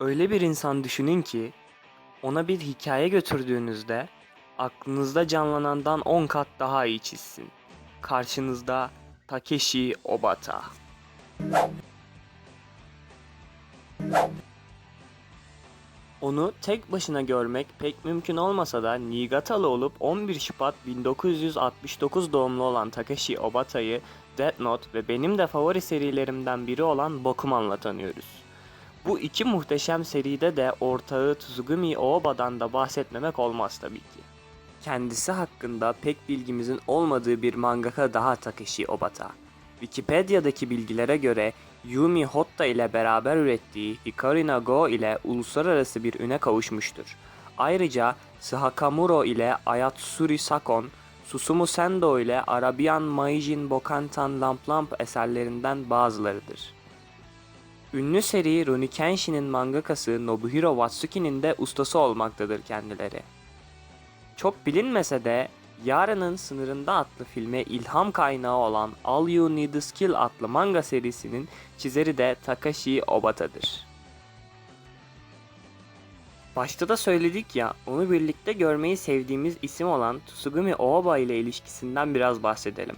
Öyle bir insan düşünün ki ona bir hikaye götürdüğünüzde aklınızda canlanandan 10 kat daha iyi çizsin. Karşınızda Takeshi Obata. Onu tek başına görmek pek mümkün olmasa da Niigatalı olup 11 Şubat 1969 doğumlu olan Takeshi Obata'yı Death Note ve benim de favori serilerimden biri olan Bakuman'la tanıyoruz. Bu iki muhteşem seride de ortağı Tsugumi Ooba'dan da bahsetmemek olmaz tabii ki. Kendisi hakkında pek bilgimizin olmadığı bir mangaka daha Takeshi Obata. Wikipedia'daki bilgilere göre Yumi Hotta ile beraber ürettiği Hikarina Go ile uluslararası bir üne kavuşmuştur. Ayrıca Sahakamuro ile Ayatsuri Sakon, Susumu Sendo ile Arabian Maijin Bokantan Lamp Lamp eserlerinden bazılarıdır. Ünlü seri Rurouni Kenshin'in mangakası Nobuhiro Watsuki'nin de ustası olmaktadır kendileri. Çok bilinmese de Yarının Sınırında adlı filme ilham kaynağı olan All You Need Is Kill adlı manga serisinin çizeri de Takashi Obata'dır. Başta da söyledik ya, onu birlikte görmeyi sevdiğimiz isim olan Tsugumi Ohba ile ilişkisinden biraz bahsedelim.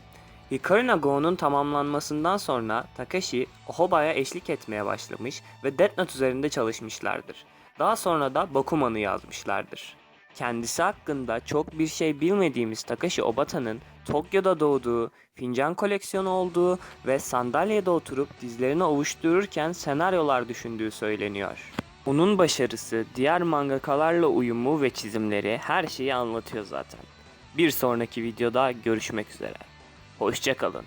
Hikarina Go'nun tamamlanmasından sonra Takashi Ohba'ya eşlik etmeye başlamış ve Death Note üzerinde çalışmışlardır. Daha sonra da Bakuman'ı yazmışlardır. Kendisi hakkında çok bir şey bilmediğimiz Takashi Obata'nın Tokyo'da doğduğu, fincan koleksiyonu olduğu ve sandalyede oturup dizlerini ovuştururken senaryolar düşündüğü söyleniyor. Onun başarısı, diğer mangakalarla uyumu ve çizimleri her şeyi anlatıyor zaten. Bir sonraki videoda görüşmek üzere. Hoşçakalın.